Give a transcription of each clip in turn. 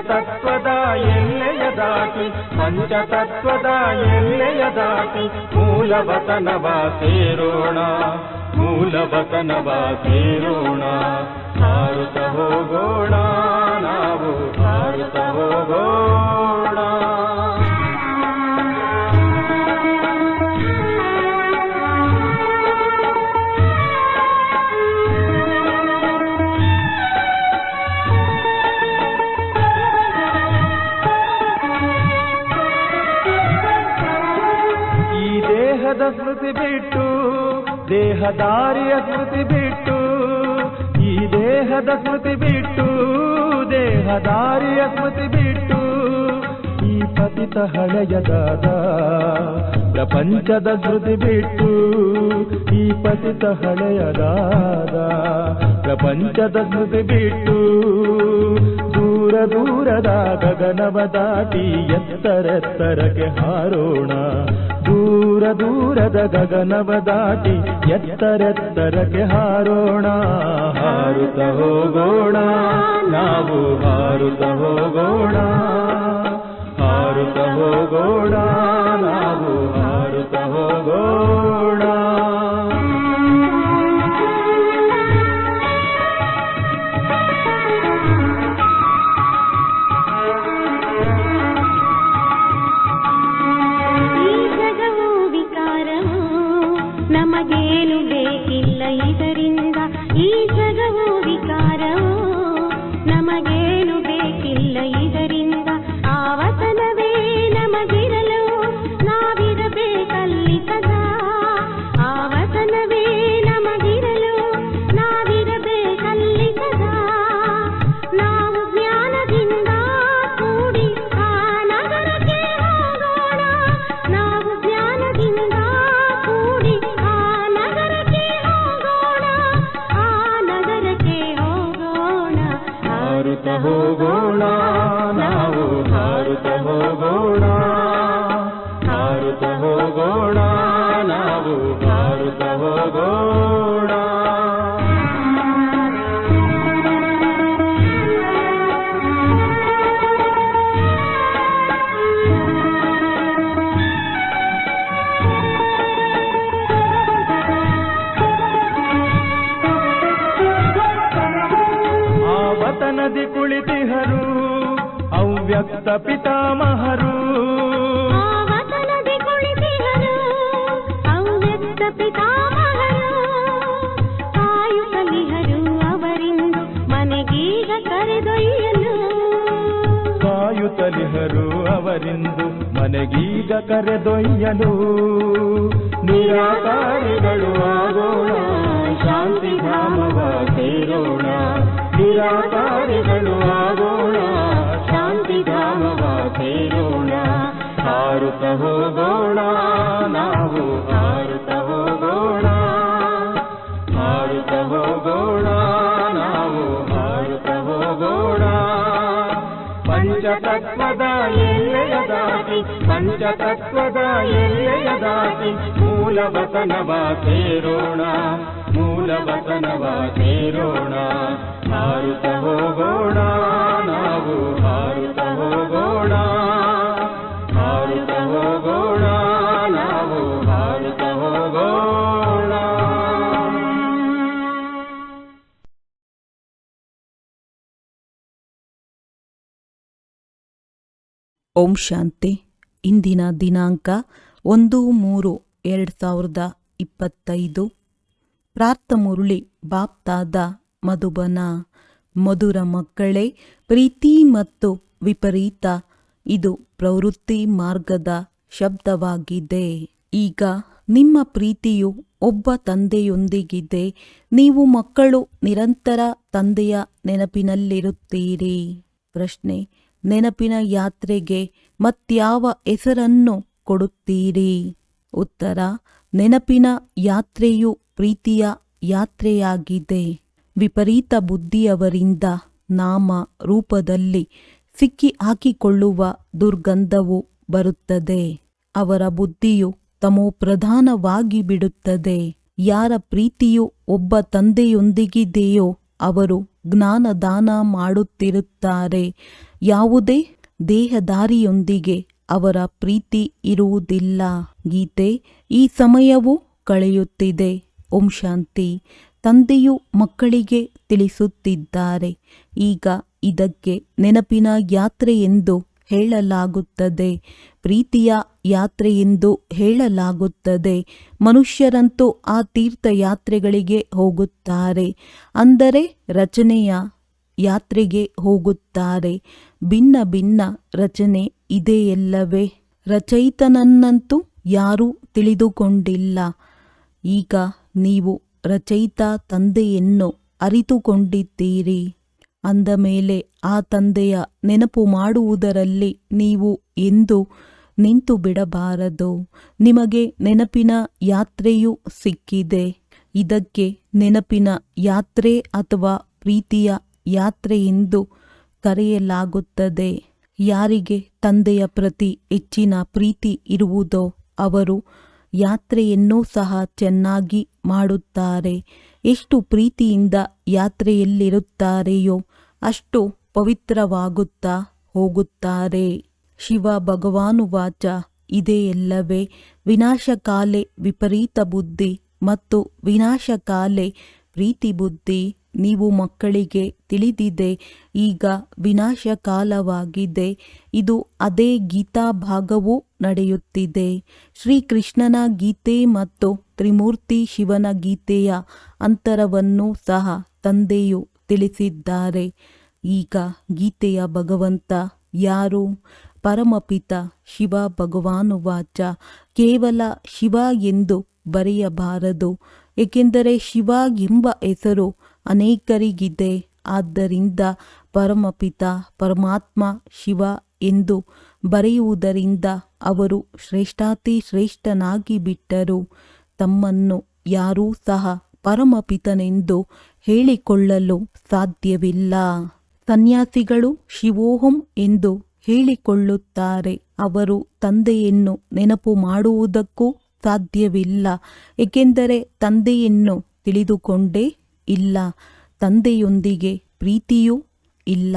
ಪಂಚತತ್ವದ ಎಲ್ಲೆಯ ದಾಟಿ ಪಂಚತತ್ವದ ಎಲ್ಲೆಯ ದಾಟಿ ಮೂಲವತನವ ಸೇರೋಣ ಮೂಲವತನವ ಸೇರೋಣ. ಹಾರುತ್ತ ಹೋಗೋಣ, ನಾವು ಹಾರುತ್ತ ಹೋಗೋಣ. ದೇಹದಾರಿಯ ಕೃತಿ ಬಿಟ್ಟು, ಈ ದೇಹದ ಕೃತಿ ಬಿಟ್ಟು ದೇಹದಾರಿಯ ಕೃತಿ ಬಿಟ್ಟು, ಈ ಪತಿತ ಹಳೆಯದಾದ ಪ್ರಪಂಚದ ಕೃತಿ ಬಿಟ್ಟು, ಈ ಪತಿತ ಹಳೆಯದಾದ ಪ್ರಪಂಚದ ಕೃತಿ ಬಿಟ್ಟು, ದೂರ ದೂರದ ಗಗನವ ದಾಟಿ ಎತ್ತರೆತ್ತರಕ್ಕೆ ಹಾರೋಣ. ದೂರ ದೂರದ ಗಗನವ ದಾಟಿ ಎತ್ತರೆತ್ತರಕ್ಕೆ ಹಾರೋಣ. ಹಾರುತ್ತ ಹೋಗೋಣ, ನಾವು ಹಾರುತ್ತ ಹೋಗೋಣ. ಹಾರುತ್ತ ಹೋಗೋಣ, ನಾವು ಹಾರುತ್ತ ಹೋಗೋಣ. ನಮಗೇನು ಬೇಕಿಲ್ಲ ಇದರಿಂದ ಈ ಕರೆದೊಯ್ಯಲು ಪಂಚತತ್ವದ ಎಲ್ಲೆಯ ದಾಟಿ ಮೂಲವತನವ ಸೇರೋಣ ಮೂಲವತನವ ಸೇರೋಣ ಹಾರುತ್ತ ಹೋಗೋಣ ನಾವು ಹಾರುತ್ತ ಹೋಗೋಣ ಹಾರುತ್ತ ಹೋಗೋಣ ನಾವು ಹಾರುತ್ತ ಹೋಗೋಣ ಓಂ ಶಾಂತಿ ಇಂದಿನ ದಿನಾಂಕ ಒಂದು ಮೂರು ಎರಡು ಸಾವಿರದ ಇಪ್ಪತ್ತೈದು. ಪ್ರಾರ್ಥಮುರುಳಿ ಬಾಪ್ತಾದ ಮಧುಬನ. ಮಧುರ ಮಕ್ಕಳೇ, ಪ್ರೀತಿ ಮತ್ತು ವಿಪರೀತ, ಇದು ಪ್ರವೃತ್ತಿ ಮಾರ್ಗದ ಶಬ್ದವಾಗಿದೆ. ಈಗ ನಿಮ್ಮ ಪ್ರೀತಿಯು ಒಬ್ಬ ತಂದೆಯೊಂದಿಗಿದೆ. ನೀವು ಮಕ್ಕಳು ನಿರಂತರ ತಂದೆಯ ನೆನಪಿನಲ್ಲಿರುತ್ತೀರಿ. ಪ್ರಶ್ನೆ ನೆನಪಿನ ಯಾತ್ರೆಗೆ ಮತ್ಯಾವ ಹೆಸರನ್ನು ಕೊಡುತ್ತೀರಿ? ಉತ್ತರ, ನೆನಪಿನ ಯಾತ್ರೆಯು ಪ್ರೀತಿಯ ಯಾತ್ರೆಯಾಗಿದೆ. ವಿಪರೀತ ಬುದ್ಧಿಯವರಿಂದ ನಾಮ ರೂಪದಲ್ಲಿ ಸಿಕ್ಕಿ ಹಾಕಿಕೊಳ್ಳುವ ದುರ್ಗಂಧವು ಬರುತ್ತದೆ. ಅವರ ಬುದ್ಧಿಯು ತಮೋಪ್ರಧಾನವಾಗಿ ಬಿಡುತ್ತದೆ. ಯಾರ ಪ್ರೀತಿಯು ಒಬ್ಬ ತಂದೆಯೊಂದಿಗಿದೆಯೋ ಅವರು ಜ್ಞಾನದಾನ ಮಾಡುತ್ತಿರುತ್ತಾರೆ. ಯಾವುದೇ ದೇಹದಾರಿಯೊಂದಿಗೆ ಅವರ ಪ್ರೀತಿ ಇರುವುದಿಲ್ಲ. ಗೀತೆ, ಈ ಸಮಯವು ಕಳೆಯುತ್ತಿದೆ. ಓಂ ಶಾಂತಿ. ತಂದೆಯು ಮಕ್ಕಳಿಗೆ ತಿಳಿಸುತ್ತಿದ್ದಾರೆ. ಈಗ ಇದಕ್ಕೆ ನೆನಪಿನ ಯಾತ್ರೆ ಎಂದು ಹೇಳಲಾಗುತ್ತದೆ. ಪ್ರೀತಿಯ ಯಾತ್ರೆ ಎಂದು ಹೇಳಲಾಗುತ್ತದೆ. ಮನುಷ್ಯರಂತೂ ಆ ತೀರ್ಥಯಾತ್ರೆಗಳಿಗೆ ಹೋಗುತ್ತಾರೆ. ಅಂದರೆ ರಚನೆಯ ಯಾತ್ರೆಗೆ ಹೋಗುತ್ತಾರೆ. ಭಿನ್ನ ಭಿನ್ನ ರಚನೆ ಇದೆಯಲ್ಲವೇ? ರಚಯಿತನನ್ನಂತೂ ಯಾರೂ ತಿಳಿದುಕೊಂಡಿಲ್ಲ. ಈಗ ನೀವು ರಚಯಿತ ತಂದೆಯನ್ನು ಅರಿತುಕೊಂಡಿದ್ದೀರಿ. ಅಂದ ಮೇಲೆ ಆ ತಂದೆಯ ನೆನಪು ಮಾಡುವುದರಲ್ಲಿ ನೀವು ಎಂದು ನಿಂತು ಬಿಡಬಾರದು. ನಿಮಗೆ ನೆನಪಿನ ಯಾತ್ರೆಯೂ ಸಿಕ್ಕಿದೆ. ಇದಕ್ಕೆ ನೆನಪಿನ ಯಾತ್ರೆ ಅಥವಾ ಪ್ರೀತಿಯ ಯಾತ್ರೆ ಎಂದು ಕರೆಯಲಾಗುತ್ತದೆ. ಯಾರಿಗೆ ತಂದೆಯ ಪ್ರತಿ ಹೆಚ್ಚಿನ ಪ್ರೀತಿ ಇರುವುದೋ ಅವರು ಯಾತ್ರೆಯನ್ನೂ ಸಹ ಚೆನ್ನಾಗಿ ಮಾಡುತ್ತಾರೆ. ಎಷ್ಟು ಪ್ರೀತಿಯಿಂದ ಯಾತ್ರೆಯಲ್ಲಿರುತ್ತಾರೆಯೋ ಅಷ್ಟು ಪವಿತ್ರವಾಗುತ್ತಾ ಹೋಗುತ್ತಾರೆ. ಶಿವ ಭಗವಾನುವಾಚ ಇದೆಯಲ್ಲವೇ ವಿನಾಶಕಾಲೆ ವಿಪರೀತ ಬುದ್ಧಿ ಮತ್ತು ವಿನಾಶಕಾಲೆ ಪ್ರೀತಿ ಬುದ್ಧಿ. ನೀವು ಮಕ್ಕಳಿಗೆ ತಿಳಿದಿದೆ, ಈಗ ವಿನಾಶಕಾಲವಾಗಿದೆ. ಇದು ಅದೇ ಗೀತಾ ಭಾಗವೂ ನಡೆಯುತ್ತಿದೆ. ಶ್ರೀಕೃಷ್ಣನ ಗೀತೆ ಮತ್ತು ತ್ರಿಮೂರ್ತಿ ಶಿವನ ಗೀತೆಯ ಅಂತರವನ್ನು ಸಹ ತಂದೆಯು ತಿಳಿಸಿದ್ದಾರೆ. ಈಗ ಗೀತೆಯ ಭಗವಂತ ಯಾರು? ಪರಮಪಿತ ಶಿವ ಭಗವಾನುವಾಚ ಕೇವಲ ಶಿವ ಎಂದು ಬರೆಯಬಾರದು. ಏಕೆಂದರೆ ಶಿವ ಎಂಬ ಹೆಸರು ಅನೇಕರಿಗಿದೆ. ಆದ್ದರಿಂದ ಪರಮಪಿತ, ಪರಮಾತ್ಮ, ಶಿವ ಎಂದು ಬರೆಯುವುದರಿಂದ ಅವರು ಶ್ರೇಷ್ಠಾತಿ ಶ್ರೇಷ್ಠನಾಗಿ ಬಿಟ್ಟರು. ತಮ್ಮನ್ನು ಯಾರೂ ಸಹ ಪರಮಪಿತನೆಂದು ಹೇಳಿಕೊಳ್ಳಲು ಸಾಧ್ಯವಿಲ್ಲ. ಸನ್ಯಾಸಿಗಳು ಶಿವೋಹಂ ಎಂದು ಹೇಳಿಕೊಳ್ಳುತ್ತಾರೆ. ಅವರು ತಂದೆಯನ್ನು ನೆನಪು ಮಾಡುವುದಕ್ಕೂ ಸಾಧ್ಯವಿಲ್ಲ. ಏಕೆಂದರೆ ತಂದೆಯನ್ನು ತಿಳಿದುಕೊಂಡೇ ಇಲ್ಲ. ತಂದೆಯೊಂದಿಗೆ ಪ್ರೀತಿಯೂ ಇಲ್ಲ.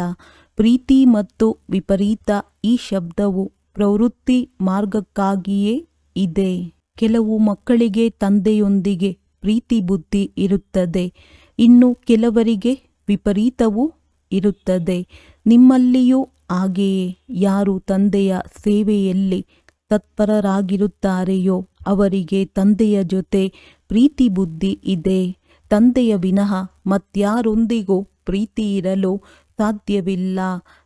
ಪ್ರೀತಿ ಮತ್ತು ವಿಪರೀತ ಈ ಶಬ್ದವು ಪ್ರವೃತ್ತಿ ಮಾರ್ಗಕ್ಕಾಗಿಯೇ ಇದೆ. ಕೆಲವು ಮಕ್ಕಳಿಗೆ ತಂದೆಯೊಂದಿಗೆ ಪ್ರೀತಿ ಬುದ್ಧಿ ಇರುತ್ತದೆ. ಇನ್ನು ಕೆಲವರಿಗೆ ವಿಪರೀತವೂ ಇರುತ್ತದೆ. ನಿಮ್ಮಲ್ಲಿಯೂ ಹಾಗೆಯೇ. ಯಾರು ತಂದೆಯ ಸೇವೆಯಲ್ಲಿ ತತ್ಪರರಾಗಿರುತ್ತಾರೆಯೋ ಅವರಿಗೆ ತಂದೆಯ ಜೊತೆ ಪ್ರೀತಿ ಬುದ್ಧಿ ಇದೆ. ತಂದೆಯ ವಿನಃ ಮತ್ಯಾರೊಂದಿಗೂ ಪ್ರೀತಿ ಇರಲು ಸಾಧ್ಯವಿಲ್ಲ.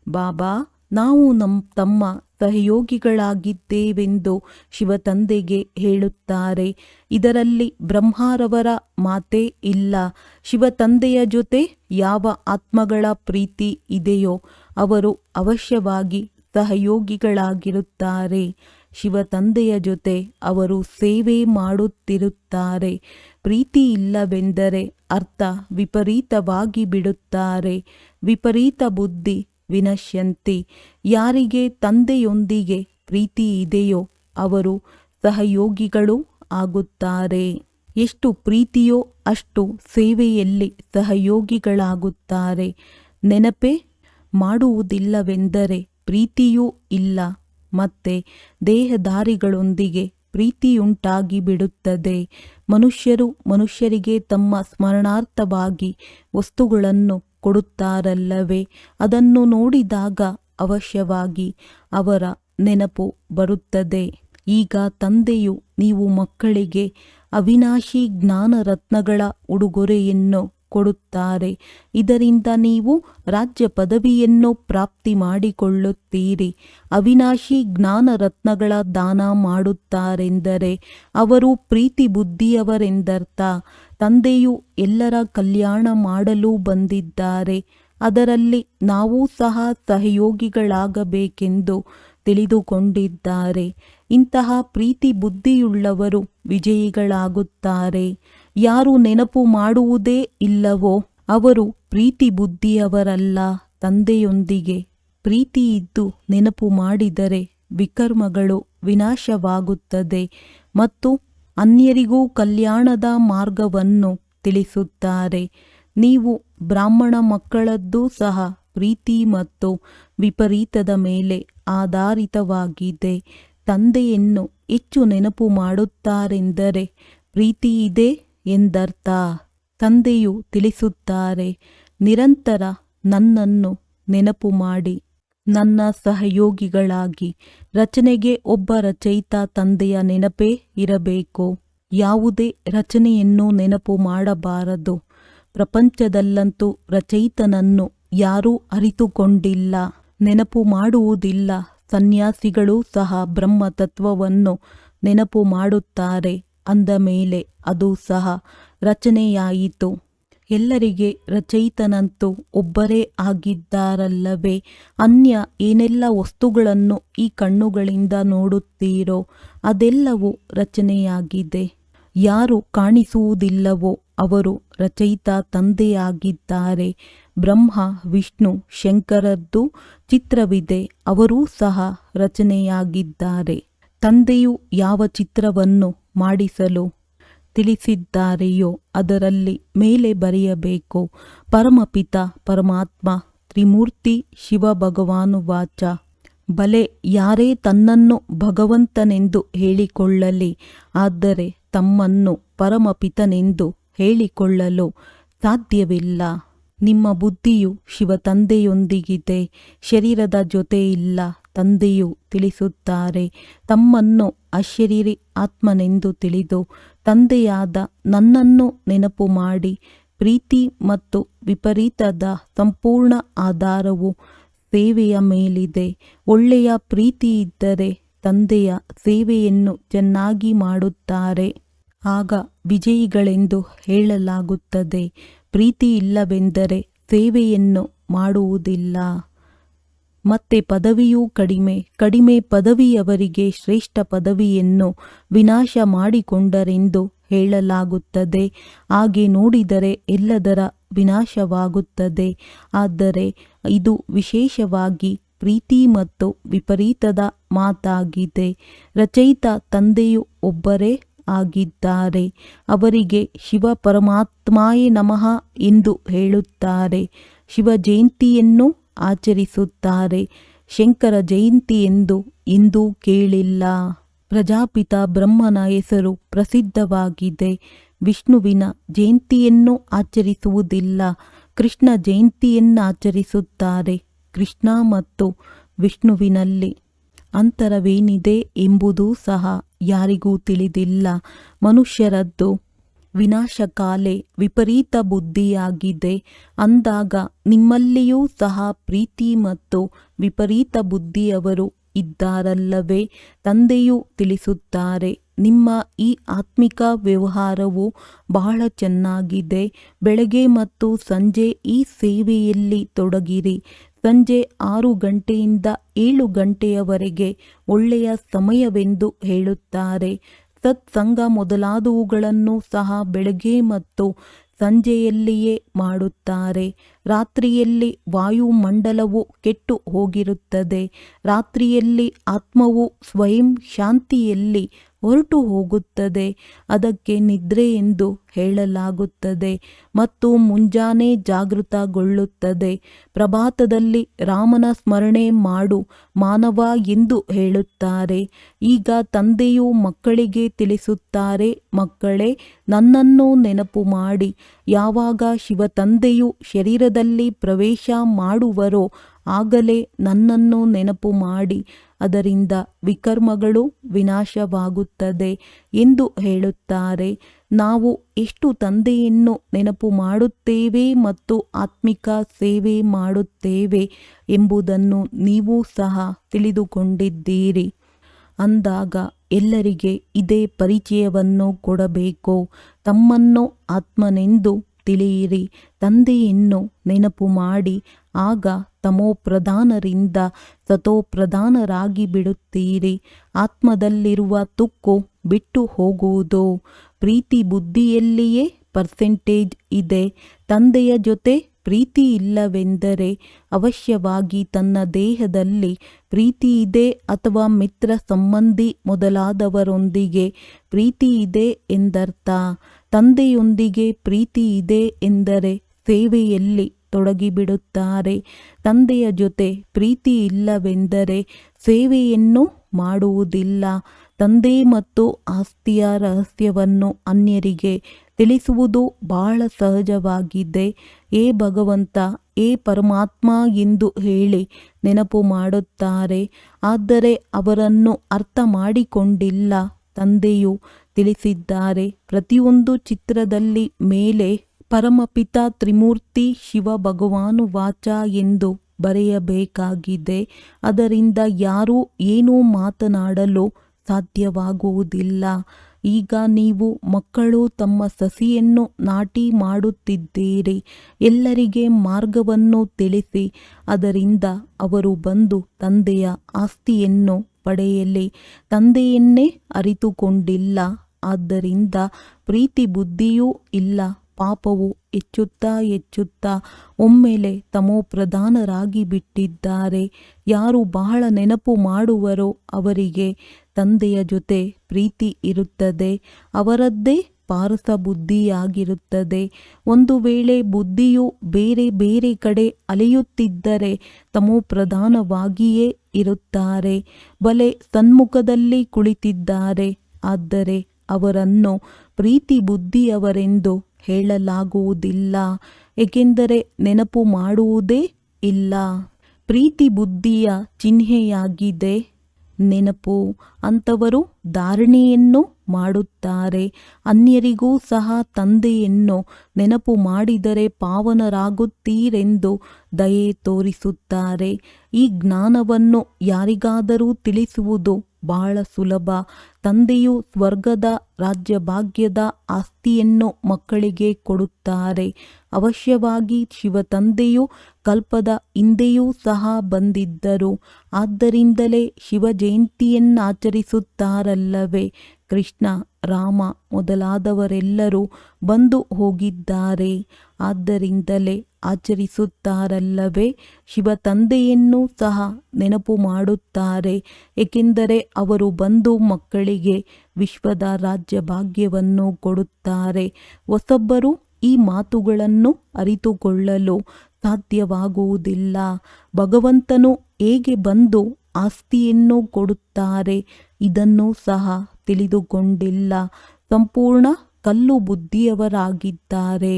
ಬಾಬಾ, ನಾವು ನಮ್ಮ ತಮ್ಮ ಸಹಯೋಗಿಗಳಾಗಿದ್ದೇವೆಂದು ಶಿವತಂದೆಗೆ ಹೇಳುತ್ತಾರೆ. ಇದರಲ್ಲಿ ಬ್ರಹ್ಮಾರವರ ಮಾತೇ ಇಲ್ಲ. ಶಿವತಂದೆಯ ಜೊತೆ ಯಾವ ಆತ್ಮಗಳ ಪ್ರೀತಿ ಇದೆಯೋ ಅವರು ಅವಶ್ಯವಾಗಿ ಸಹಯೋಗಿಗಳಾಗಿರುತ್ತಾರೆ. ಶಿವತಂದೆಯ ಜೊತೆ ಅವರು ಸೇವೆ ಮಾಡುತ್ತಿರುತ್ತಾರೆ. ಪ್ರೀತಿ ಇಲ್ಲವೆಂದರೆ ಅರ್ಥ ವಿಪರೀತವಾಗಿ ಬಿಡುತ್ತಾರೆ. ವಿಪರೀತ ಬುದ್ಧಿ ವಿನಶ್ಯಂತಿ. ಯಾರಿಗೆ ತಂದೆಯೊಂದಿಗೆ ಪ್ರೀತಿ ಇದೆಯೋ ಅವರು ಸಹಯೋಗಿಗಳು ಆಗುತ್ತಾರೆ. ಎಷ್ಟು ಪ್ರೀತಿಯೋ ಅಷ್ಟು ಸೇವೆಯಲ್ಲಿ ಸಹಯೋಗಿಗಳಾಗುತ್ತಾರೆ. ನೆನಪೆ ಮಾಡುವುದಿಲ್ಲವೆಂದರೆ ಪ್ರೀತಿಯೂ ಇಲ್ಲ. ಮತ್ತೆ ದೇಹದಾರಿಗಳೊಂದಿಗೆ ಪ್ರೀತಿಯುಂಟಾಗಿ ಬಿಡುತ್ತದೆ. ಮನುಷ್ಯರು ಮನುಷ್ಯರಿಗೆ ತಮ್ಮ ಸ್ಮರಣಾರ್ಥವಾಗಿ ವಸ್ತುಗಳನ್ನು ಕೊಡುತ್ತಾರಲ್ಲವೇ? ಅದನ್ನು ನೋಡಿದಾಗ ಅವಶ್ಯವಾಗಿ ಅವರ ನೆನಪು ಬರುತ್ತದೆ. ಈಗ ತಂದೆಯು, ನೀವು ಮಕ್ಕಳಿಗೆ ಅವಿನಾಶಿ ಜ್ಞಾನರತ್ನಗಳ ಉಡುಗೊರೆಯನ್ನು ಕೊಡುತ್ತಾರೆ. ಇದರಿಂದ ನೀವು ರಾಜ್ಯ ಪದವಿಯನ್ನು ಪ್ರಾಪ್ತಿ ಮಾಡಿಕೊಳ್ಳುತ್ತೀರಿ. ಅವಿನಾಶಿ ಜ್ಞಾನ ರತ್ನಗಳ ದಾನ ಮಾಡುತ್ತಾರೆಂದರೆ ಅವರು ಪ್ರೀತಿ ಬುದ್ಧಿಯವರೆಂದರ್ಥ. ತಂದೆಯು ಎಲ್ಲರ ಕಲ್ಯಾಣ ಮಾಡಲು ಬಂದಿದ್ದಾರೆ. ಅದರಲ್ಲಿ ನಾವೂ ಸಹ ಸಹಯೋಗಿಗಳಾಗಬೇಕೆಂದು ತಿಳಿದುಕೊಂಡಿದ್ದಾರೆ. ಇಂತಹ ಪ್ರೀತಿ ಬುದ್ಧಿಯುಳ್ಳವರು ವಿಜಯಿಗಳಾಗುತ್ತಾರೆ. ಯಾರು ನೆನಪು ಮಾಡುವುದೇ ಇಲ್ಲವೋ? ಅವರು ಪ್ರೀತಿ ಬುದ್ಧಿಯವರಲ್ಲ. ತಂದೆಯೊಂದಿಗೆ ಪ್ರೀತಿಯಿದ್ದು ನೆನಪು ಮಾಡಿದರೆ ವಿಕರ್ಮಗಳು ವಿನಾಶವಾಗುತ್ತದೆ ಮತ್ತು ಅನ್ಯರಿಗೂ ಕಲ್ಯಾಣದ ಮಾರ್ಗವನ್ನು ತಿಳಿಸುತ್ತಾರೆ. ನೀವು ಬ್ರಾಹ್ಮಣ ಮಕ್ಕಳದ್ದು ಸಹ ಪ್ರೀತಿ ಮತ್ತು ವಿಪರೀತದ ಮೇಲೆ ಆಧಾರಿತವಾಗಿದೆ. ತಂದೆಯನ್ನು ಹೆಚ್ಚು ನೆನಪು ಮಾಡುತ್ತಾರೆಂದರೆ ಪ್ರೀತಿ ಇದೆ? ಎಂದರ್ಥ? ತಂದೆಯು ತಿಳಿಸುತ್ತಾರೆ, ನಿರಂತರ ನನ್ನನ್ನು ನೆನಪು ಮಾಡಿ. ನನ್ನ ಸಹಯೋಗಿಗಳಾಗಿ ರಚನೆಗೆ ಒಬ್ಬ ರಚಯಿತ ತಂದೆಯ ನೆನಪೇ ಇರಬೇಕು. ಯಾವುದೇ ರಚನೆಯನ್ನು ನೆನಪು ಮಾಡಬಾರದು. ಪ್ರಪಂಚದಲ್ಲಂತೂ ರಚಯಿತನನ್ನು ಯಾರೂ ಅರಿತುಕೊಂಡಿಲ್ಲ. ನೆನಪು ಮಾಡುವುದಿಲ್ಲ. ಸನ್ಯಾಸಿಗಳು ಸಹ ಬ್ರಹ್ಮ ತತ್ವವನ್ನು ನೆನಪು ಮಾಡುತ್ತಾರೆ. ಅಂದ ಮೇಲೆ ಅದು ಸಹ ರಚನೆಯಾಯಿತು. ಎಲ್ಲರಿಗೆ ರಚಯಿತನಂತೂ ಒಬ್ಬರೇ ಆಗಿದ್ದಾರಲ್ಲವೇ? ಅನ್ಯ ಏನೆಲ್ಲ ವಸ್ತುಗಳನ್ನು ಈ ಕಣ್ಣುಗಳಿಂದ ನೋಡುತ್ತೀರೋ ಅದೆಲ್ಲವೂ ರಚನೆಯಾಗಿದೆ. ಯಾರು ಕಾಣಿಸುವುದಿಲ್ಲವೋ ಅವರು ರಚಯಿತ ತಂದೆಯಾಗಿದ್ದಾರೆ. ಬ್ರಹ್ಮ, ವಿಷ್ಣು, ಶಂಕರದ್ದು ಚಿತ್ರವಿದೆ, ಅವರೂ ಸಹ ರಚನೆಯಾಗಿದ್ದಾರೆ. ತಂದೆಯು ಯಾವ ಚಿತ್ರವನ್ನು ಮಾಡಿಸಲು ತಿಳಿಸಿದ್ದಾರೆಯೋ ಅದರಲ್ಲಿ ಮೇಲೆ ಬರೆಯಬೇಕು. ಪರಮಪಿತ, ಪರಮಾತ್ಮ, ತ್ರಿಮೂರ್ತಿ ಶಿವ ಭಗವಾನುವಾಚ ಬಲೆ, ಯಾರೇ ತನ್ನನ್ನು ಭಗವಂತನೆಂದು ಹೇಳಿಕೊಳ್ಳಲಿ, ಆದರೆ ತಮ್ಮನ್ನು ಪರಮಪಿತನೆಂದು ಹೇಳಿಕೊಳ್ಳಲು ಸಾಧ್ಯವಿಲ್ಲ. ನಿಮ್ಮ ಬುದ್ಧಿಯು ಶಿವ ತಂದೆಯೊಂದಿಗಿದೆ ಶರೀರದ ಜೊತೆ ಇಲ್ಲ ತಂದೆಯು ತಿಳಿಸುತ್ತಾರೆ. ತಮ್ಮನ್ನು ಅಶರೀರಿ ಆತ್ಮನೆಂದು ತಿಳಿದು ತಂದೆಯಾದ ನನ್ನನ್ನು ನೆನಪು ಮಾಡಿ. ಪ್ರೀತಿ ಮತ್ತು ವಿಪರೀತದ ಸಂಪೂರ್ಣ ಆಧಾರವು ಸೇವೆಯ ಮೇಲಿದೆ. ಒಳ್ಳೆಯ ಪ್ರೀತಿ ಇದ್ದರೆ ತಂದೆಯ ಸೇವೆಯನ್ನು ಚೆನ್ನಾಗಿ ಮಾಡುತ್ತಾರೆ. ಆಗ ವಿಜಯಿಗಳೆಂದು ಹೇಳಲಾಗುತ್ತದೆ. ಪ್ರೀತಿ ಇಲ್ಲವೆಂದರೆ ಸೇವೆಯನ್ನು ಮಾಡುವುದಿಲ್ಲ. ಮತ್ತೆ ಪದವಿಯೂ ಕಡಿಮೆ. ಕಡಿಮೆ ಪದವಿಯವರಿಗೆ ಶ್ರೇಷ್ಠ ಪದವಿಯನ್ನು ವಿನಾಶ ಮಾಡಿಕೊಂಡರೆಂದು ಹೇಳಲಾಗುತ್ತದೆ. ಹಾಗೆ ನೋಡಿದರೆ ಎಲ್ಲದರ ವಿನಾಶವಾಗುತ್ತದೆ. ಆದರೆ ಇದು ವಿಶೇಷವಾಗಿ ಪ್ರೀತಿ ಮತ್ತು ವಿಪರೀತದ ಮಾತಾಗಿದೆ. ರಚಯಿತ ತಂದೆಯು ಒಬ್ಬರೇ ಆಗಿದ್ದಾರೆ. ಅವರಿಗೆ ಶಿವ ಪರಮಾತ್ಮಾಯೇ ನಮಃ ಎಂದು ಹೇಳುತ್ತಾರೆ. ಶಿವ ಜಯಂತಿಯನ್ನು ಆಚರಿಸುತ್ತಾರೆ. ಶಂಕರ ಜಯಂತಿ ಎಂದು ಇಂದೂ ಕೇಳಿಲ್ಲ. ಪ್ರಜಾಪಿತ ಬ್ರಹ್ಮನ ಹೆಸರು ಪ್ರಸಿದ್ಧವಾಗಿದೆ. ವಿಷ್ಣುವಿನ ಜಯಂತಿಯನ್ನು ಆಚರಿಸುವುದಿಲ್ಲ. ಕೃಷ್ಣ ಜಯಂತಿಯನ್ನಾಚರಿಸುತ್ತಾರೆ ಕೃಷ್ಣ ಮತ್ತು ವಿಷ್ಣುವಿನಲ್ಲಿ ಅಂತರವೇನಿದೆ ಎಂಬುದೂ ಸಹ ಯಾರಿಗೂ ತಿಳಿದಿಲ್ಲ. ಮನುಷ್ಯರದ್ದು ವಿನಾಶಕಾಲೆ ವಿಪರೀತ ಬುದ್ಧಿಯಾಗಿದೆ. ಅಂದಾಗ ನಿಮ್ಮಲ್ಲಿಯೂ ಸಹ ಪ್ರೀತಿ ಮತ್ತು ವಿಪರೀತ ಬುದ್ಧಿಯವರು ಇದ್ದಾರಲ್ಲವೇ? ತಂದೆಯು ತಿಳಿಸುತ್ತಾರೆ, ನಿಮ್ಮ ಈ ಆತ್ಮಿಕ ವ್ಯವಹಾರವು ಬಹಳ ಚೆನ್ನಾಗಿದೆ. ಬೆಳಗ್ಗೆ ಮತ್ತು ಸಂಜೆ ಈ ಸೇವೆಯಲ್ಲಿ ತೊಡಗಿರಿ. ಸಂಜೆ ಆರು ಗಂಟೆಯಿಂದ ಏಳು ಗಂಟೆಯವರೆಗೆ ಒಳ್ಳೆಯ ಸಮಯವೆಂದು ಹೇಳುತ್ತಾರೆ. ಸತ್ಸಂಗ ಮೊದಲಾದವುಗಳನ್ನು ಸಹ ಬೆಳಗ್ಗೆ ಮತ್ತು ಸಂಜೆಯಲ್ಲಿಯೇ ಮಾಡುತ್ತಾರೆ. ರಾತ್ರಿಯಲ್ಲಿ ವಾಯುಮಂಡಲವು ಕೆಟ್ಟು ಹೋಗಿರುತ್ತದೆ. ರಾತ್ರಿಯಲ್ಲಿ ಆತ್ಮವು ಸ್ವಯಂ ಶಾಂತಿಯಲ್ಲಿ ಹೊರಟು ಹೋಗುತ್ತದೆ. ಅದಕ್ಕೆ ನಿದ್ರೆ ಎಂದು ಹೇಳಲಾಗುತ್ತದೆ ಮತ್ತು ಮುಂಜಾನೆ ಜಾಗೃತಗೊಳ್ಳುತ್ತದೆ. ಪ್ರಭಾತದಲ್ಲಿ ರಾಮನ ಸ್ಮರಣೆ ಮಾಡು, ಮಾನವ ಎಂದು ಹೇಳುತ್ತಾರೆ. ಈಗ ತಂದೆಯು ಮಕ್ಕಳಿಗೆ ತಿಳಿಸುತ್ತಾರೆ, ಮಕ್ಕಳೇ, ನನ್ನನ್ನು ನೆನಪು ಮಾಡಿ. ಯಾವಾಗ ಶಿವ ತಂದೆಯು ಶರೀರದಲ್ಲಿ ಪ್ರವೇಶ ಮಾಡುವರೋ, ಆಗಲೇ ನನ್ನನ್ನು ನೆನಪು ಮಾಡಿ. ಅದರಿಂದ ವಿಕರ್ಮಗಳು ವಿನಾಶವಾಗುತ್ತದೆ ಎಂದು ಹೇಳುತ್ತಾರೆ. ನಾವು ಎಷ್ಟು ತಂದೆಯನ್ನು ನೆನಪು ಮಾಡುತ್ತೇವೆ ಮತ್ತು ಆತ್ಮಿಕ ಸೇವೆ ಮಾಡುತ್ತೇವೆ ಎಂಬುದನ್ನು ನೀವು ಸಹ ತಿಳಿದುಕೊಂಡಿದ್ದೀರಿ. ಅಂದಾಗ ಎಲ್ಲರಿಗೆ ಇದೇ ಪರಿಚಯವನ್ನು ಕೊಡಬೇಕು. ತಮ್ಮನ್ನು ಆತ್ಮನೆಂದು ತಿಳಿಯಿರಿ. ತಂದೆಯನ್ನು ನೆನಪು ಮಾಡಿ. ಆಗ ತಮೋಪ್ರಧಾನರಿಂದ ಸತೋಪ್ರಧಾನರಾಗಿ ಬಿಡುತ್ತೀರಿ. ಆತ್ಮದಲ್ಲಿರುವ ತುಕ್ಕು ಬಿಟ್ಟು ಹೋಗುವುದು. ಪ್ರೀತಿ ಬುದ್ಧಿಯಲ್ಲಿಯೇ ಪರ್ಸೆಂಟೇಜ್ ಇದೆ. ತಂದೆಯ ಜೊತೆ ಪ್ರೀತಿ ಇಲ್ಲವೆಂದರೆ ಅವಶ್ಯವಾಗಿ ತನ್ನ ದೇಹದಲ್ಲಿ ಪ್ರೀತಿ ಇದೆ ಅಥವಾ ಮಿತ್ರ ಸಂಬಂಧಿ ಮೊದಲಾದವರೊಂದಿಗೆ ಪ್ರೀತಿ ಇದೆ ಎಂದರ್ಥ. ತಂದೆಯೊಂದಿಗೆ ಪ್ರೀತಿ ಇದೆ ಎಂದರೆ ಸೇವೆಯಲ್ಲಿ ತೊಡಗಿಬಿಡುತ್ತಾರೆ. ತಂದೆಯ ಜೊತೆ ಪ್ರೀತಿ ಇಲ್ಲವೆಂದರೆ ಸೇವೆಯನ್ನು ಮಾಡುವುದಿಲ್ಲ. ತಂದೆ ಮತ್ತು ಆಸ್ತಿಯ ರಹಸ್ಯವನ್ನು ಅನ್ಯರಿಗೆ ತಿಳಿಸುವುದು ಬಹಳ ಸಹಜವಾಗಿದೆ. ಏ ಭಗವಂತ, ಏ ಪರಮಾತ್ಮ ಎಂದು ಹೇಳಿ ನೆನಪು ಮಾಡುತ್ತಾರೆ. ಆದರೆ ಅವರನ್ನು ಅರ್ಥ ಮಾಡಿಕೊಂಡಿಲ್ಲ ತಂದೆಯು ತಿಳಿಸಿದ್ದಾರೆ. ಪ್ರತಿಯೊಂದು ಚಿತ್ರದಲ್ಲಿ ಮೇಲೆ ಪರಮಪಿತ ತ್ರಿಮೂರ್ತಿ ಶಿವ ಭಗವಾನು ವಾಚ ಎಂದು ಬರೆಯಬೇಕಾಗಿದೆ. ಅದರಿಂದ ಯಾರೂ ಏನೂ ಮಾತನಾಡಲು ಸಾಧ್ಯವಾಗುವುದಿಲ್ಲ. ಈಗ ನೀವು ಮಕ್ಕಳು ತಮ್ಮ ಸಸಿಯನ್ನು ನಾಟಿ ಮಾಡುತ್ತಿದ್ದೀರಿ. ಎಲ್ಲರಿಗೆ ಮಾರ್ಗವನ್ನು ತಿಳಿಸಿ. ಅದರಿಂದ ಅವರು ಬಂದು ತಂದೆಯ ಆಸ್ತಿಯನ್ನು ಪಡೆಯಲಿ. ತಂದೆಯನ್ನೇ ಅರಿತುಕೊಂಡಿಲ್ಲ. ಆದ್ದರಿಂದ ಪ್ರೀತಿ ಬುದ್ಧಿಯೂ ಇಲ್ಲ. ಪಾಪವು ಹೆಚ್ಚುತ್ತಾ ಹೆಚ್ಚುತ್ತಾ ಒಮ್ಮೆಲೆ ತಮೋ ಪ್ರಧಾನರಾಗಿ ಬಿಟ್ಟಿದ್ದಾರೆ. ಯಾರು ಬಹಳ ನೆನಪು ಮಾಡುವರೋ ಅವರಿಗೆ ತಂದೆಯ ಜೊತೆ ಪ್ರೀತಿ ಇರುತ್ತದೆ. ಅವರದ್ದೇ ಪಾರಸ ಬುದ್ಧಿಯಾಗಿರುತ್ತದೆ. ಒಂದು ವೇಳೆ ಬುದ್ಧಿಯು ಬೇರೆ ಬೇರೆ ಕಡೆ ಅಲೆಯುತ್ತಿದ್ದರೆ ತಮೋ ಪ್ರಧಾನವಾಗಿಯೇ ಇರುತ್ತಾರೆ. ಬಲೆ ಸನ್ಮುಖದಲ್ಲಿ ಕುಳಿತಿದ್ದಾರೆ. ಆದರೆ ಅವರನ್ನು ಪ್ರೀತಿ ಬುದ್ಧಿಯವರೆಂದು ಹೇಳಲಾಗುವುದಿಲ್ಲ, ಏಕೆಂದರೆ ನೆನಪು ಮಾಡುವುದೇ ಇಲ್ಲ. ಪ್ರೀತಿ ಬುದ್ಧಿಯ ಚಿಹ್ನೆಯಾಗಿದೆ. ನೆನಪು ಅಂಥವರು ಧಾರಣೆಯನ್ನು ಮಾಡುತ್ತಾರೆ, ಅನ್ಯರಿಗೂ ಸಹ ತಂದೆಯನ್ನು ನೆನಪು ಮಾಡಿದರೆ ಪಾವನರಾಗುತ್ತೀರೆಂದು ದಯೆ ತೋರಿಸುತ್ತಾರೆ. ಈ ಜ್ಞಾನವನ್ನು ಯಾರಿಗಾದರೂ ತಿಳಿಸುವುದು ಬಹಳ ಸುಲಭ. ತಂದೆಯು ಸ್ವರ್ಗದ ರಾಜ್ಯ ಭಾಗ್ಯದ ಆಸ್ತಿಯನ್ನು ಮಕ್ಕಳಿಗೆ ಕೊಡುತ್ತಾರೆ. ಅವಶ್ಯವಾಗಿ ಶಿವ ತಂದೆಯು ಕಲ್ಪದ ಹಿಂದೆಯೂ ಸಹ ಬಂದಿದ್ದರು. ಆದ್ದರಿಂದಲೇ ಶಿವ ಜಯಂತಿಯನ್ನಾಚರಿಸುತ್ತಾರಲ್ಲವೇ? ಕೃಷ್ಣ, ರಾಮ ಮೊದಲಾದವರೆಲ್ಲರೂ ಬಂದು ಹೋಗಿದ್ದಾರೆ. ಆದ್ದರಿಂದಲೇ ಆಚರಿಸುತ್ತಾರಲ್ಲವೇ? ಶಿವ ತಂದೆಯನ್ನು ಸಹ ನೆನಪು ಮಾಡುತ್ತಾರೆ. ಏಕೆಂದರೆ ಅವರು ಬಂದು ಮಕ್ಕಳಿಗೆ ವಿಶ್ವದ ರಾಜ್ಯ ಭಾಗ್ಯವನ್ನು ಕೊಡುತ್ತಾರೆ. ಹೊಸೊಬ್ಬರು ಈ ಮಾತುಗಳನ್ನು ಅರಿತುಕೊಳ್ಳಲು ಸಾಧ್ಯವಾಗುವುದಿಲ್ಲ. ಭಗವಂತನು ಹೇಗೆ ಬಂದು ಆಸ್ತಿಯನ್ನು ಕೊಡುತ್ತಾರೆ ಇದನ್ನು ಸಹ ತಿಳಿದುಕೊಂಡಿಲ್ಲ. ಸಂಪೂರ್ಣ ಕಲ್ಲು ಬುದ್ಧಿಯವರಾಗಿದ್ದಾರೆ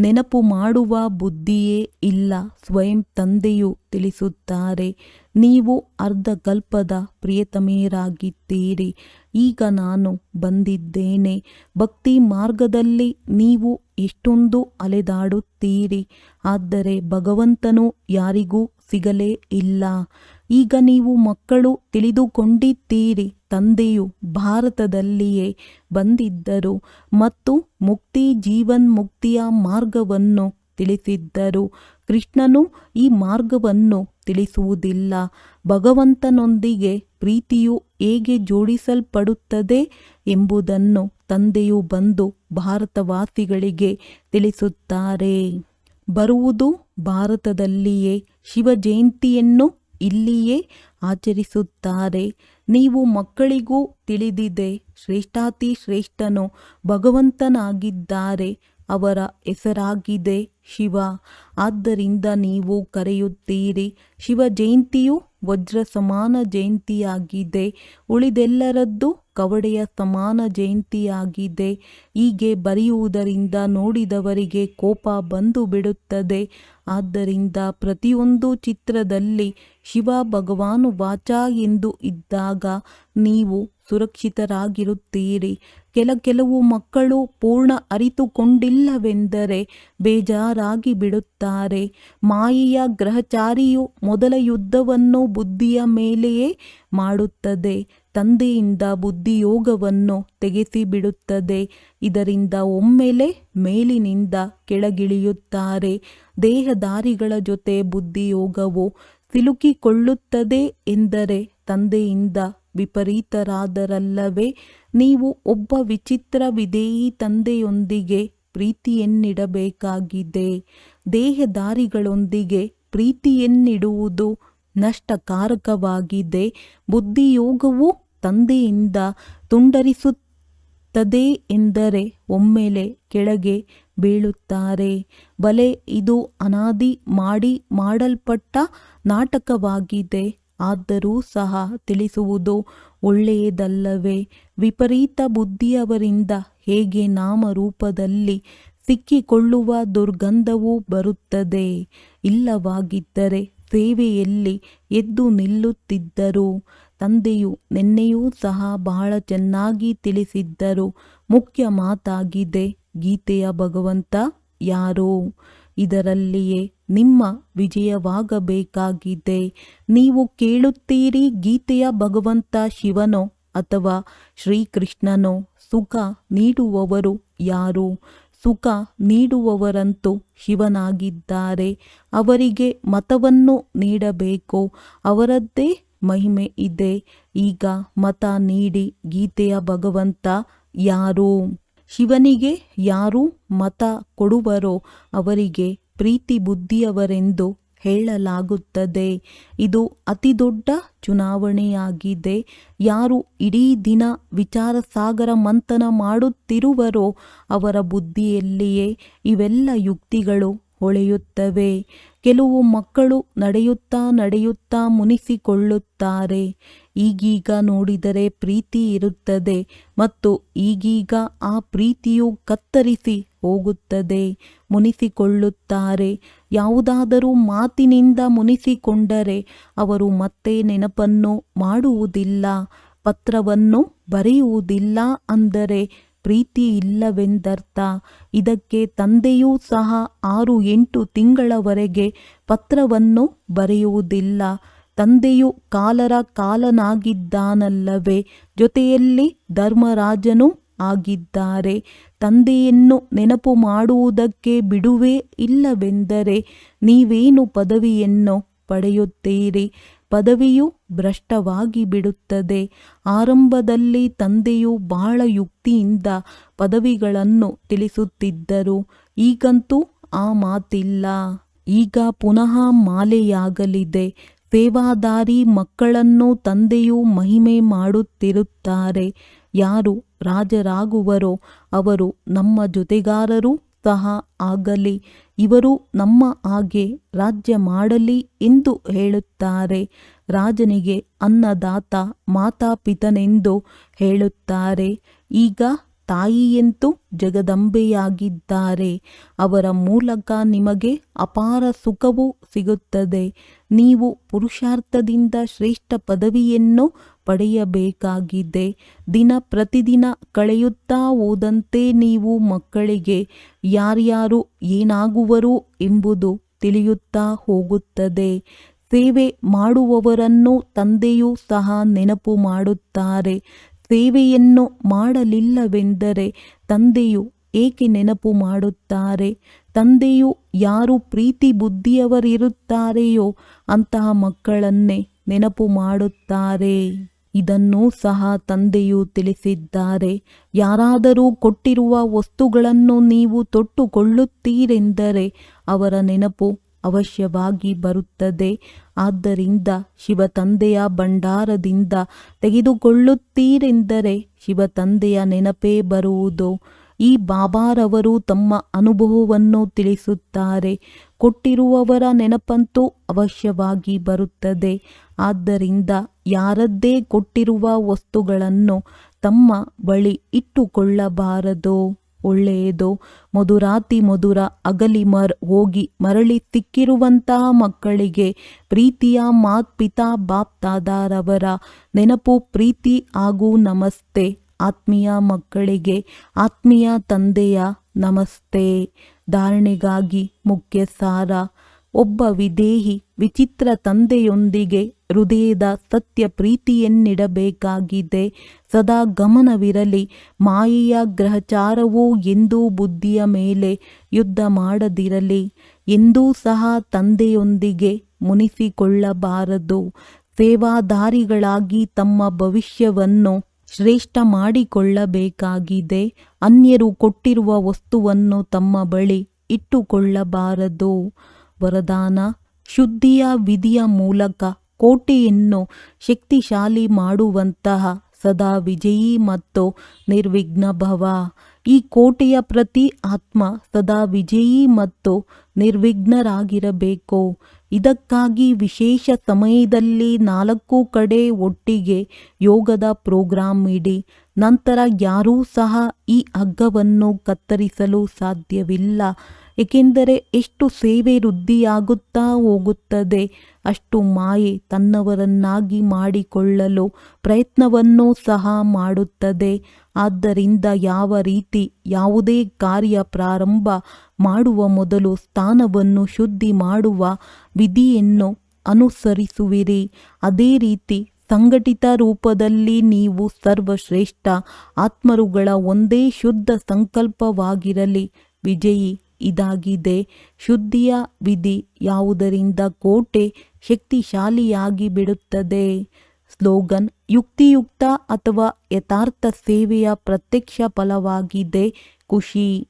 ನೆನಪು ಮಾಡುವ ಬುದ್ಧಿಯೇ ಇಲ್ಲ, ಸ್ವಯಂ ತಂದೆಯು ತಿಳಿಸುತ್ತಾರೆ. ನೀವು ಅರ್ಧ ಕಲ್ಪದ ಪ್ರಿಯತಮೆಯರಾಗಿದ್ದೀರಿ. ಈಗ ನಾನು ಬಂದಿದ್ದೇನೆ. ಭಕ್ತಿ ಮಾರ್ಗದಲ್ಲಿ ನೀವು ಎಷ್ಟೊಂದು ಅಲೆದಾಡುತ್ತೀರಿ. ಆದರೆ ಭಗವಂತನು ಯಾರಿಗೂ ಸಿಗಲೇ ಇಲ್ಲ. ಈಗ ನೀವು ಮಕ್ಕಳು ತಿಳಿದುಕೊಂಡಿದ್ದೀರಿ, ತಂದೆಯು ಭಾರತದಲ್ಲಿಯೇ ಬಂದಿದ್ದರು ಮತ್ತು ಮುಕ್ತಿ ಜೀವನ್ ಮುಕ್ತಿಯ ಮಾರ್ಗವನ್ನು ತಿಳಿಸಿದ್ದರು. ಕೃಷ್ಣನು ಈ ಮಾರ್ಗವನ್ನು ತಿಳಿಸುವುದಿಲ್ಲ. ಭಗವಂತನೊಂದಿಗೆ ಪ್ರೀತಿಯು ಹೇಗೆ ಜೋಡಿಸಲ್ಪಡುತ್ತದೆ ಎಂಬುದನ್ನು ತಂದೆಯು ಬಂದು ಭಾರತವಾಸಿಗಳಿಗೆ ತಿಳಿಸುತ್ತಾರೆ. ಬರುವುದು ಭಾರತದಲ್ಲಿಯೇ ಶಿವ ಜಯಂತಿಯನ್ನು ಇಲ್ಲಿಯೇ ಆಚರಿಸುತ್ತಾರೆ. ನೀವು ಮಕ್ಕಳಿಗೂ ತಿಳಿದಿದೆ ಶ್ರೇಷ್ಠಾತಿ ಶ್ರೇಷ್ಠನು ಭಗವಂತನಾಗಿದ್ದಾರೆ ಅವರ ಹೆಸರಾಗಿದೆ. ಶಿವ, ಆದ್ದರಿಂದ ನೀವು ಕರೆಯುತ್ತೀರಿ, ಶಿವ ಜಯಂತಿಯು ವಜ್ರ ಸಮಾನ ಜಯಂತಿಯಾಗಿದೆ, ಉಳಿದೆಲ್ಲರದ್ದು ಕವಡೆಯ ಸಮಾನ ಜಯಂತಿಯಾಗಿದೆ. ಹೀಗೆ ಬರೆಯುವುದರಿಂದ ನೋಡಿದವರಿಗೆ ಕೋಪ ಬಂದು ಬಿಡುತ್ತದೆ. ಆದ್ದರಿಂದ ಪ್ರತಿಯೊಂದು ಚಿತ್ರದಲ್ಲಿ ಶಿವ ಭಗವಾನು ವಾಚ ಎಂದು ಇದ್ದಾಗ ನೀವು ಸುರಕ್ಷಿತರಾಗಿರುತ್ತೀರಿ. ಕೆಲ ಕೆಲವು ಮಕ್ಕಳು ಪೂರ್ಣ ಅರಿತುಕೊಂಡಿಲ್ಲವೆಂದರೆ ಬೇಜಾರಾಗಿ ಬಿಡುತ್ತಾರೆ. ಮಾಯೆಯ ಗ್ರಹಚಾರಿಯು ಮೊದಲ ಯುದ್ಧವನ್ನು ಬುದ್ಧಿಯ ಮೇಲೆಯೇ ಮಾಡುತ್ತದೆ. ತಂದೆಯಿಂದ ಬುದ್ಧಿಯೋಗವನ್ನು ತೆಗೆಸಿಬಿಡುತ್ತದೆ. ಇದರಿಂದ ಒಮ್ಮೆಲೆ ಮೇಲಿನಿಂದ ಕೆಳಗಿಳಿಯುತ್ತಾರೆ. ದೇಹದಾರಿಗಳ ಜೊತೆ ಬುದ್ಧಿಯೋಗವು ಸಿಲುಕಿಕೊಳ್ಳುತ್ತದೆ ಎಂದರೆ ತಂದೆಯಿಂದ ವಿಪರೀತರಾದರಲ್ಲವೇ? ನೀವು ಒಬ್ಬ ವಿಚಿತ್ರ ವಿಧೇಯಿ ತಂದೆಯೊಂದಿಗೆ ಪ್ರೀತಿಯನ್ನಿಡಬೇಕಾಗಿದೆ. ದೇಹದಾರಿಗಳೊಂದಿಗೆ ಪ್ರೀತಿಯನ್ನಿಡುವುದು ನಷ್ಟಕಾರಕವಾಗಿದೆ. ಬುದ್ಧಿಯೋಗವು ತಂದೆಯಿಂದ ತುಂಡರಿಸುತ್ತದೆ ಎಂದರೆ ಒಮ್ಮೆಲೆ ಕೆಳಗೆ ಬೀಳುತ್ತಾರೆ. ಬಲೆ ಇದು ಅನಾದಿ ಮಾಡಿ ಮಾಡಲ್ಪಟ್ಟ ನಾಟಕವಾಗಿದೆ. ಆದರೂ ಸಹ ತಿಳಿಸುವುದು ಒಳ್ಳೆಯದಲ್ಲವೇ. ವಿಪರೀತ ಬುದ್ಧಿಯವರಿಂದ ಹೇಗೆ ನಾಮರೂಪದಲ್ಲಿ ಸಿಕ್ಕಿಕೊಳ್ಳುವ ದುರ್ಗಂಧವೂ ಬರುತ್ತದೆ? ಇಲ್ಲವಾಗಿದ್ದರೆ ಸೇವೆಯಲ್ಲಿ ಎದ್ದು ನಿಲ್ಲುತ್ತಿದ್ದರು. ತಂದೆಯು ನಿನ್ನೆಯೂ ಸಹ ಬಹಳ ಚೆನ್ನಾಗಿ ತಿಳಿಸಿದ್ದರು. ಮುಖ್ಯ ಮಾತಾಗಿದೆ, ಗೀತೆಯ ಭಗವಂತ ಯಾರು? ಇದರಲ್ಲಿಯೇ ನಿಮ್ಮ ವಿಜಯವಾಗಬೇಕಾಗಿದೆ. ನೀವು ಕೇಳುತ್ತೀರಿ ಗೀತೆಯ ಭಗವಂತ ಶಿವನೋ ಅಥವಾ ಶ್ರೀಕೃಷ್ಣನೋ? ಸುಖ ನೀಡುವವರು ಯಾರು? ಸುಖ ನೀಡುವವರಂತೂ ಶಿವನಾಗಿದ್ದಾರೆ. ಅವರಿಗೆ ಮತವನ್ನು ನೀಡಬೇಕು. ಅವರದ್ದೇ ಮಹಿಮೆ ಇದೆ. ಈಗ ಮತ ನೀಡಿ ಗೀತೆಯ ಭಗವಂತ ಯಾರು? ಶಿವನಿಗೆ ಯಾರು ಮತ ಕೊಡುವರೋ ಅವರಿಗೆ ಪ್ರೀತಿ ಬುದ್ಧಿಯವರೆಂದು ಹೇಳಲಾಗುತ್ತದೆ. ಇದು ಅತಿದೊಡ್ಡ ಚುನಾವಣೆಯಾಗಿದೆ. ಯಾರು ಇಡೀ ದಿನ ವಿಚಾರ ಸಾಗರ ಮಂಥನ ಮಾಡುತ್ತಿರುವರೋ ಅವರ ಬುದ್ಧಿಯಲ್ಲಿಯೇ ಇವೆಲ್ಲ ಯುಕ್ತಿಗಳು ಹೊಳೆಯುತ್ತವೆ. ಕೆಲವು ಮಕ್ಕಳು ನಡೆಯುತ್ತಾ ನಡೆಯುತ್ತಾ ಮುನಿಸಿಕೊಳ್ಳುತ್ತಾರೆ. ಈಗೀಗ ನೋಡಿದರೆ ಪ್ರೀತಿ ಇರುತ್ತದೆ ಮತ್ತು ಈಗೀಗ ಆ ಪ್ರೀತಿಯು ಕತ್ತರಿಸಿ ಹೋಗುತ್ತದೆ. ಮುನಿಸಿಕೊಳ್ಳುತ್ತಾರೆ. ಯಾವುದಾದರೂ ಮಾತಿನಿಂದ ಮುನಿಸಿಕೊಂಡರೆ ಅವರು ಮತ್ತೆ ನೆನಪನ್ನು ಮಾಡುವುದಿಲ್ಲ, ಪತ್ರವನ್ನು ಬರೆಯುವುದಿಲ್ಲ ಅಂದರೆ ಪ್ರೀತಿ ಇಲ್ಲವೆಂದರ್ಥ. ಇದಕ್ಕೆ ತಂದೆಯೂ ಸಹ ಆರು ಎಂಟು ತಿಂಗಳವರೆಗೆ ಪತ್ರವನ್ನು ಬರೆಯುವುದಿಲ್ಲ. ತಂದೆಯು ಕಾಲರ ಕಾಲನಾಗಿದ್ದಾನಲ್ಲವೇ, ಜೊತೆಯಲ್ಲಿ ಧರ್ಮರಾಜನೂ ಆಗಿದ್ದಾರೆ. ತಂದೆಯನ್ನು ನೆನಪು ಮಾಡುವುದಕ್ಕೆ ಬಿಡುವೇ ಇಲ್ಲವೆಂದರೆ ನೀವೇನು ಪದವಿಯನ್ನು ಪಡೆಯುತ್ತೀರಿ? ಪದವಿಯು ಭ್ರಷ್ಟವಾಗಿ ಬಿಡುತ್ತದೆ. ಆರಂಭದಲ್ಲಿ ತಂದೆಯು ಬಹಳ ಯುಕ್ತಿಯಿಂದ ಪದವಿಗಳನ್ನು ತಿಳಿಸುತ್ತಿದ್ದರು. ಈಗಂತೂ ಆ ಮಾತಿಲ್ಲ. ಈಗ ಪುನಃ ಮಾಲೆಯಾಗಲಿದೆ. ಸೇವಾದಾರಿ ಮಕ್ಕಳನ್ನು ತಂದೆಯು ಮಹಿಮೆ ಮಾಡುತ್ತಿರುತ್ತಾರೆ. ಯಾರು ರಾಜರಾಗುವರೋ ಅವರು ನಮ್ಮ ಜೊತೆಗಾರರೂ ಸಹ ಆಗಲಿ. ಇವರು ನಮ್ಮ ಹಾಗೆ ರಾಜ್ಯ ಮಾಡಲಿ ಎಂದು ಹೇಳುತ್ತಾರೆ. ರಾಜನಿಗೆ ಅನ್ನದಾತ ಮಾತಾಪಿತನೆಂದು ಹೇಳುತ್ತಾರೆ. ಈಗ ತಾಯಿಯಂತೂ ಜಗದಂಬೆಯಾಗಿದ್ದಾರೆ. ಅವರ ಮೂಲಕ ನಿಮಗೆ ಅಪಾರ ಸುಖವೂ ಸಿಗುತ್ತದೆ. ನೀವು ಪುರುಷಾರ್ಥದಿಂದ ಶ್ರೇಷ್ಠ ಪದವಿಯನ್ನು ಪಡೆಯಬೇಕಾಗಿದೆ. ದಿನ ಪ್ರತಿದಿನ ಕಳೆಯುತ್ತಾ ಹೋದಂತೆ ನೀವು ಮಕ್ಕಳಿಗೆ ಯಾರ್ಯಾರು ಏನಾಗುವರು ಎಂಬುದು ತಿಳಿಯುತ್ತಾ ಹೋಗುತ್ತದೆ. ಸೇವೆ ಮಾಡುವವರನ್ನು ತಂದೆಯೂ ಸಹ ನೆನಪು ಮಾಡುತ್ತಾರೆ. ಸೇವೆಯನ್ನು ಮಾಡಲಿಲ್ಲವೆಂದರೆ ತಂದೆಯು ಏಕೆ ನೆನಪು ಮಾಡುತ್ತಾರೆ? ತಂದೆಯು ಯಾರು ಪ್ರೀತಿ ಬುದ್ಧಿಯವರಿರುತ್ತಾರೆಯೋ ಅಂತಹ ಮಕ್ಕಳನ್ನೇ ನೆನಪು ಮಾಡುತ್ತಾರೆ. ಇದನ್ನೂ ಸಹ ತಂದೆಯು ತಿಳಿಸಿದ್ದಾರೆ. ಯಾರಾದರೂ ಕೊಟ್ಟಿರುವ ವಸ್ತುಗಳನ್ನು ನೀವು ತೊಟ್ಟುಕೊಳ್ಳುತ್ತೀರೆಂದರೆ ಅವರ ನೆನಪು ಅವಶ್ಯವಾಗಿ ಬರುತ್ತದೆ. ಆದ್ದರಿಂದ ಶಿವ ತಂದೆಯ ಭಂಡಾರದಿಂದ ತೆಗೆದುಕೊಳ್ಳುತ್ತೀರೆಂದರೆ ಶಿವ ತಂದೆಯ ನೆನಪೇ ಬರುವುದು. ಈ ಬಾಬಾರವರು ತಮ್ಮ ಅನುಭವವನ್ನು ತಿಳಿಸುತ್ತಾರೆ. ಕೊಟ್ಟಿರುವವರ ನೆನಪಂತೂ ಅವಶ್ಯವಾಗಿ ಬರುತ್ತದೆ. ಆದ್ದರಿಂದ ಯಾರದ್ದೇ ಕೊಟ್ಟಿರುವ ವಸ್ತುಗಳನ್ನು ತಮ್ಮ ಬಳಿ ಇಟ್ಟುಕೊಳ್ಳಬಾರದು. ಒಳ್ಳೆಯದು. ಮಧುರಾತಿ ಮಧುರ ಅಗಲಿ ಮರ್ ಹೋಗಿ ಮರಳಿ ಸಿಕ್ಕಿರುವಂತಹ ಮಕ್ಕಳಿಗೆ ಪ್ರೀತಿಯ ಮಾತ್ ಪಿತಾ ಬಾಪ್ತಾದಾರವರ ನೆನಪು ಪ್ರೀತಿ ಹಾಗೂ ನಮಸ್ತೆ. ಆತ್ಮೀಯ ಮಕ್ಕಳಿಗೆ, ಆತ್ಮೀಯ ತಂದೆಯ ನಮಸ್ತೆ, ಧಾರಣೆಗಾಗಿ ಮುಖ್ಯ ಸಾರ ಒಬ್ಬ ವಿದೇಹಿ, ವಿಚಿತ್ರ ತಂದೆಯೊಂದಿಗೆ ಹೃದಯದ ಸತ್ಯ ಪ್ರೀತಿಯನ್ನಿಡಬೇಕಾಗಿದೆ. ಸದಾ ಗಮನವಿರಲಿ, ಮಾಯೆಯ ಗ್ರಹಚಾರವೂ ಎಂದೂ ಬುದ್ಧಿಯ ಮೇಲೆ ಯುದ್ಧ ಮಾಡದಿರಲಿ, ಎಂದೂ ಸಹ ತಂದೆಯೊಂದಿಗೆ ಮುನಿಸಿಕೊಳ್ಳಬಾರದು. ಸೇವಾದಾರಿಗಳಾಗಿ ತಮ್ಮ ಭವಿಷ್ಯವನ್ನು ಶ್ರೇಷ್ಠ ಮಾಡಿಕೊಳ್ಳಬೇಕಾಗಿದೆ. ಅನ್ಯರು ಕೊಟ್ಟಿರುವ ವಸ್ತುವನ್ನು ತಮ್ಮ ಬಳಿ ಇಟ್ಟುಕೊಳ್ಳಬಾರದು. ವರದಾನ, ಶುದ್ಧಿಯ ವಿಧಿಯ ಮೂಲಕ ಕೋಟೆಯನ್ನು ಶಕ್ತಿಶಾಲಿ ಮಾಡುವಂತಹ ಸದಾ ವಿಜಯಿ ಮತ್ತು ನಿರ್ವಿಘ್ನ ಭವ ಈ ಕೋಟೆಯ ಪ್ರತಿ ಆತ್ಮ ಸದಾ ವಿಜಯಿ ಮತ್ತು ನಿರ್ವಿಘ್ನರಾಗಿರಬೇಕು. ಇದಕ್ಕಾಗಿ ವಿಶೇಷ ಸಮಯದಲ್ಲಿ ನಾಲ್ಕು ಕಡೆ ಒಟ್ಟಿಗೆ ಯೋಗದ ಪ್ರೋಗ್ರಾಂ ಇಡಿ. ನಂತರ ಯಾರೂ ಸಹ ಈ ಹಗ್ಗವನ್ನು ಕತ್ತರಿಸಲು ಸಾಧ್ಯವಿಲ್ಲ. ಏಕೆಂದರೆ ಎಷ್ಟು ಸೇವೆ ವೃದ್ಧಿಯಾಗುತ್ತಾ ಹೋಗುತ್ತದೆ, ಅಷ್ಟು ಮಾಯೆ ತನ್ನವರನ್ನಾಗಿ ಮಾಡಿಕೊಳ್ಳಲು ಪ್ರಯತ್ನವನ್ನೂ ಸಹ ಮಾಡುತ್ತದೆ. ಆದ್ದರಿಂದ ಯಾವ ರೀತಿ ಯಾವುದೇ ಕಾರ್ಯ ಪ್ರಾರಂಭ ಮಾಡುವ ಮೊದಲು ಸ್ಥಾನವನ್ನು ಶುದ್ಧಿ ಮಾಡುವ ವಿಧಿಯನ್ನು ಅನುಸರಿಸುವಿರಿ. ಅದೇ ರೀತಿ ಸಂಘಟಿತ ರೂಪದಲ್ಲಿ ನೀವು ಸರ್ವಶ್ರೇಷ್ಠ ಆತ್ಮರುಗಳ ಒಂದೇ ಶುದ್ಧ ಸಂಕಲ್ಪವಾಗಿರಲಿ. ವಿಜಯಿ ಇದಾಗಿದೆ. ಶುದ್ಧಿಯ ವಿಧಿ ಯಾವುದರಿಂದ ಕೋಟೆ ಶಕ್ತಿಶಾಲಿಯಾಗಿ ಬಿಡುತ್ತದೆ ಸ್ಲೋಗನ್, ಯುಕ್ತಿಯುಕ್ತ ಅಥವಾ ಯಥಾರ್ಥ ಸೇವೆಯ ಪ್ರತ್ಯಕ್ಷ ಫಲವಾಗಿದೆ ಖುಷಿ.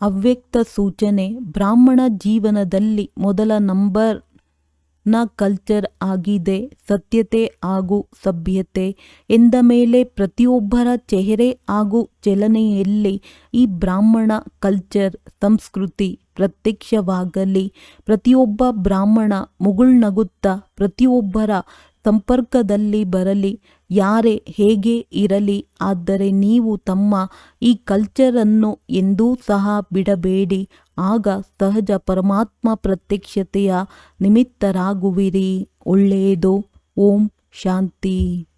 ಅವ್ಯಕ್ತ ಸೂಚನೆ, ಬ್ರಾಹ್ಮಣ ಜೀವನದಲ್ಲಿ ಮೊದಲ ನಂಬರ್ ನ ಕಲ್ಚರ್ ಆಗಿದೆ, ಸತ್ಯತೆ ಹಾಗೂ ಸಭ್ಯತೆ. ಎಂದ ಮೇಲೆ ಪ್ರತಿಯೊಬ್ಬರ ಚೆಹರೆ ಹಾಗೂ ಚಲನೆಯಲ್ಲಿ ಈ ಬ್ರಾಹ್ಮಣ ಕಲ್ಚರ್ ಸಂಸ್ಕೃತಿ ಪ್ರತ್ಯಕ್ಷವಾಗಲಿ. ಪ್ರತಿಯೊಬ್ಬ ಬ್ರಾಹ್ಮಣ ಮುಗುಳ್ನಗುತ್ತಾ ಪ್ರತಿಯೊಬ್ಬರ ಸಂಪರ್ಕದಲ್ಲಿ ಬರಲಿ. ಯಾರೇ ಹೇಗೆ ಇರಲಿ, ಆದರೆ ನೀವು ತಮ್ಮ ಈ ಕಲ್ಚರನ್ನು ಎಂದೂ ಸಹ ಬಿಡಬೇಡಿ. ಆಗ ಸಹಜ ಪರಮಾತ್ಮ ಪ್ರತ್ಯಕ್ಷತೆಯ ನಿಮಿತ್ತರಾಗುವಿರಿ. ಒಳ್ಳೆಯದು. ಓಂ ಶಾಂತಿ.